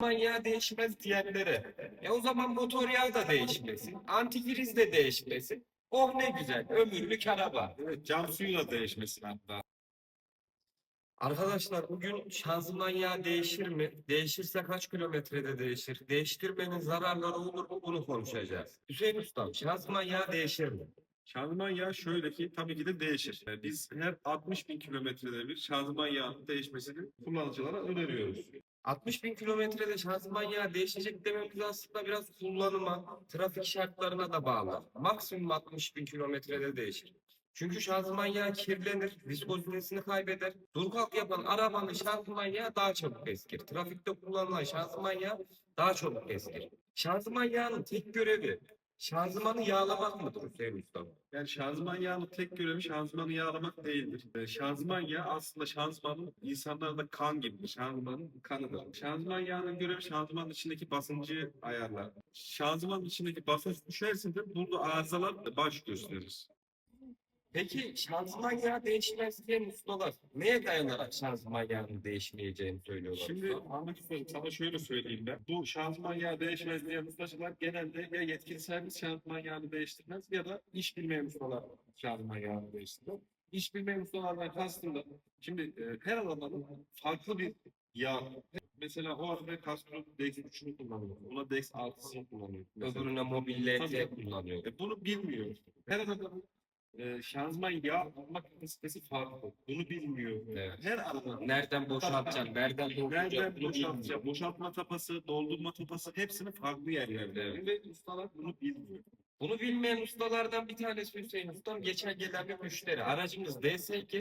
Şanzıman yağı değişmez diyenlere. E o zaman motor yağı da değişmesin. Antifriz de değişmesin. Oh ne güzel. Ömürlük araba. Evet, cam suyu da değişmesin hatta. Arkadaşlar bugün şanzıman yağı değişir mi? Değişirse kaç kilometrede değişir? Değiştirmenin zararları olur mu? Bunu konuşacağız. Hüseyin Usta, şanzıman yağı değişir mi? Şanzıman yağı şöyle ki tabii ki de değişir. Biz her 60 bin kilometrede bir şanzıman yağının değişmesini kullanıcılara öneriyoruz. 60 bin kilometrede şanzıman yağı değişecek dememiz aslında biraz kullanıma, trafik şartlarına da bağlı. Maksimum 60 bin kilometrede değişir. Çünkü şanzıman yağı kirlenir, viskozitesini kaybeder. Dur kalk yapan arabanın şanzıman yağı daha çabuk eskir. Trafikte kullanılan şanzıman yağı daha çabuk eskir. Şanzıman yağının tek görevi şanzımanı yağlamak mıdır Hüseyin Usta? Yani şanzıman yağının tek görevi şanzımanı yağlamak değildir. Ee, Şanzıman yağı aslında şanzımanın insanlarda kan gibidir. Şanzımanın kanıdır. Şanzıman yağının görevi şanzımanın içindeki basıncı ayarlar. Şanzımanın içindeki basınç düşerse de burada arızalar baş gösterir. Peki şanzıman yağı değişmez diyen ustalar neye dayanarak şanzıman yağının değişmeyeceğini söylüyorlar? Şimdi Usta sana şöyle söyleyeyim ben. Bu şanzıman yağı değişmez diyen ustacılar genelde ya yetkili servis şanzıman yağını değiştirmez ya da iş bilmeyen ustalar şanzıman yağını değiştirir. İş bilmeyen ustalardan kastım da şimdi e, her alanın farklı bir yağ. Mesela o arada Castro Dex 3'ünü kullanıyor. Ona Dex 6'sını kullanıyor. Mesela. Öbürüne mobil Tabii. LT kullanıyor. E, bunu bilmiyor. Her adamın e, şanzıman yağ almak kapasitesi farklı. Bunu bilmiyor. Evet. Her arabanın Nereden boşaltacaksın, nereden Nereden dolduracaksın bunu boşaltacağım? bilmiyor. Boşaltma tapası, doldurma tapası hepsinin farklı yerlerde. Evet. Ve ustalar bunu bilmiyor. Bunu bilmeyen ustalardan bir tanesi Hüseyin Ustam geçen gelen bir müşteri. Aracımız DSG.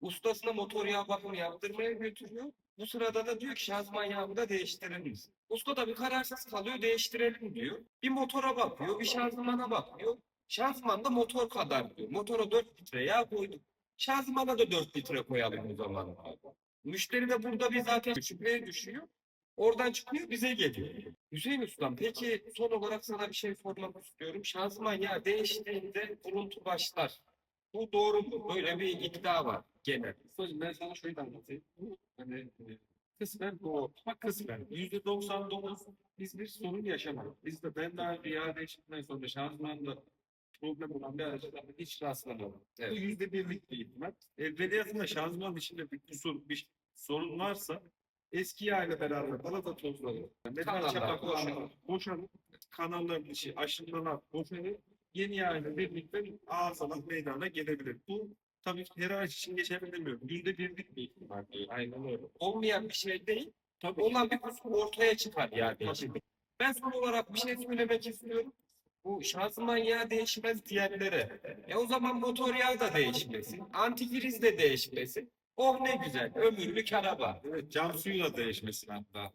Ustasına motor yağ bakımı yaptırmaya götürüyor. Bu sırada da diyor ki şanzıman yağını da değiştirir misin? Usta da bir kararsız kalıyor değiştirelim diyor. Bir motora bakıyor, bir şanzımana bakıyor. Şanzıman da motor kadar diyor. Motora 4 litre yağ koyduk. Şanzımana da 4 litre koyalım o zaman. Müşteri de burada bir zaten şüpheye düşüyor. Oradan çıkıyor bize geliyor. Hüseyin Ustam peki son olarak sana bir şey sormak istiyorum. Şanzıman yağı değiştiğinde kuruntu başlar. Bu doğru mu? Böyle bir iddia var genel. Ben sana şöyle anlatayım. Hani e, kısmen doğru. Ama kısmen. Yüzde 99 biz bir sorun yaşamadık. Biz de ben daha önce yağ değiştikten sonra şanzımanda problem olan bir araçta hiç rastlamadım. Bu Evet. yüzde birlik bir ihtimal. Evveliyatında şanzımanın içinde bir kusur, bir sorun varsa eski yağ ile beraber balata tozları, metal Kanallar çapaklar boşalır. boşanıp kanalların içi aşınmalar boşanıp yeni yağ ile birlikte arızalar meydana gelebilir. Bu tabii ki her araç için geçerli demiyorum. Yüzde birlik bir ihtimal diyor. Aynen öyle. Olmayan bir şey değil. Tabii Olan bir kusur ortaya çıkar yani. Tabii. Ben son olarak bir şey söylemek istiyorum. Bu şanzıman yağı değişmez diyenlere. E o zaman motor yağı da değişmesin. Antifriz de değişmesin. Oh ne güzel. Ömürlük araba. Evet, cam suyu da değişmesin hatta.